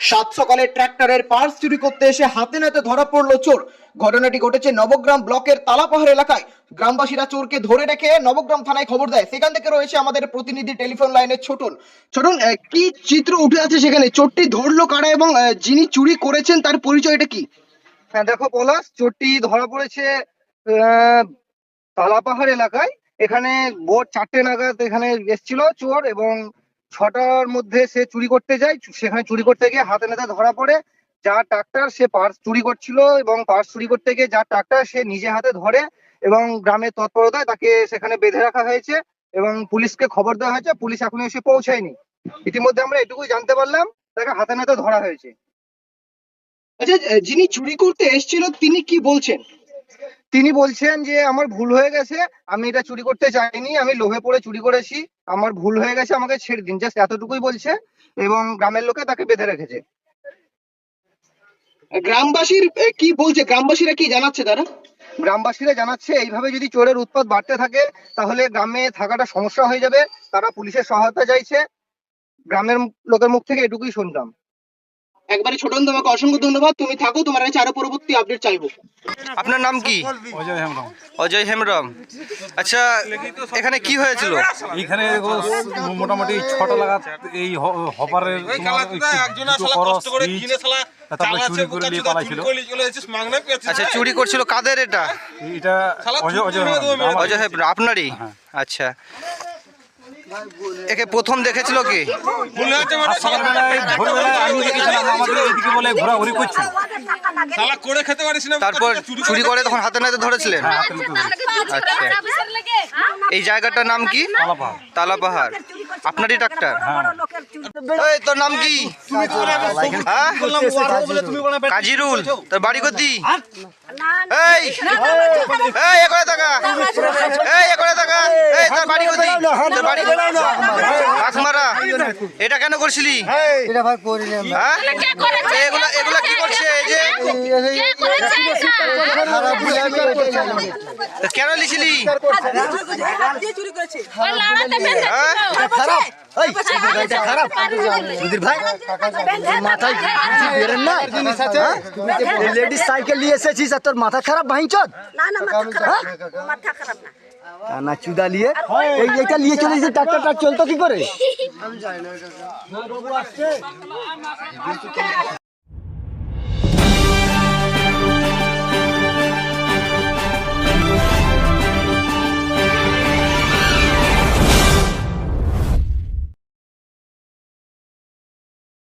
সাত সকালে ট্র্যাক্টরের পার্স চুরি করতে এসে হাতে নাতে ধরা পড়ল চোর। ঘটনাটি ঘটেছে নবগ্রাম ব্লকের তালাপাহাড় এলাকায়। গ্রামবাসীরা চোরকে ধরে রেখে নবগ্রাম থানায় খবর দেয়। সেখান থেকে রয়েছে আমাদের প্রতিনিধি টেলিফোন লাইনে ছোটন। ছোটন কি চিত্র উঠে আছে সেখানে? চোরটি ধরলো কারা এবং যিনি চুরি করেছেন তার পরিচয়টা কি? হ্যাঁ দেখো পলাশ, চোরটি ধরা পড়েছে তালাপাহাড় এলাকায়। এখানে ভোর চারটে নাগাদ এখানে এসেছিল চোর এবং ছটার মধ্যে সে চুরি করতে যায় সেখানে চুরি করতে গিয়ে হাতে নাতে ধরা পড়ে। যা ট্রাক্টর সে পার্স চুরি করছিল এবং পার্স চুরি করতে গিয়ে যা ট্রাক্টর সে নিজে হাতে ধরে এবং গ্রামের তৎপরতায় তাকে সেখানে বেঁধে রাখা হয়েছে এবং পুলিশকে খবর দেওয়া হয়েছে। পুলিশ এখনও এসে পৌঁছায়নি। ইতিমধ্যে আমরা এটুকুই জানতে পারলাম, তাকে হাতে নাতে ধরা হয়েছে। আচ্ছা যিনি চুরি করতে এসেছিল, তিনি কি বলছেন? তিনি বলছেন যে আমার ভুল হয়ে গেছে আমি এটা চুরি করতে চাইনি আমি লোভে পড়ে চুরি করেছি আমার ভুল হয়ে গেছে আমাকে ছেড়ে দিন। জাস্ট এতটুকুই বলছে এবং গ্রামের লোকে তাকে বেঁধে রেখেছে। গ্রামবাসীর কি বলছে? গ্রামবাসীরা কি জানাচ্ছে তারা? গ্রামবাসীরা জানাচ্ছে এইভাবে যদি চোরের উৎপাত বাড়তে থাকে তাহলে গ্রামে থাকাটা সমস্যা হয়ে যাবে তারা পুলিশের সহায়তা চাইছে। গ্রামের লোকের মুখ থেকে এটুকুই শুনলাম। একবারে ছোটন তোমাকে অসংখ্য ধন্যবাদ। তুমি থাকো তোমার কাছে আরও পরবর্তী আপডেট চাইব। আপনার নাম কি? অজয় হেমব্রম। অজয় হেমব্রম। আচ্ছা এখানে কি হয়েছিল? এইখানে দেখো মোটামুটি ছটা লাগাত এই হপারের আচ্ছা চুরি করছিল কাদের এটা? এটা অজয় হেমব্রম আপনারই? হ্যাঁ। আচ্ছা। একে প্রথম দেখেছিল কি? করছিল তারপর চুরি করে তখন হাতে নাতে ধরেছিলেন? হ্যাঁ হাতে নিতে ধরেছে। আচ্ছা। এই জায়গাটার নাম কি? তালা পাহাড় আপনারই ডাক্তার? হ্যাঁ। তোর নাম কি হ্যাঁ? কাজিরুল তোর বাড়ি কতি এই এই এ করে থাকা এই এ করে থাকা এই তোর বাড়ি তোর বাড়ি কাকমারা এটা কেন করছিলি এটা ভাই হ্যাঁ এগুলা এগুলা কি করছে এই যে কেন লিছিলি হ্যাঁ এই সুধীর ভাই গাড়িটা খারাপ সুধীর ভাই মাথায় বেরেন না লেডিস সাইকেল নিয়ে এসেছিস আর তোর মাথা খারাপ না মাথা খারাপ না মাথা খারাপ না না চুদা নিয়ে এই এটা নিয়ে চলে যে ট্রাক্টরটা চলতো কি করে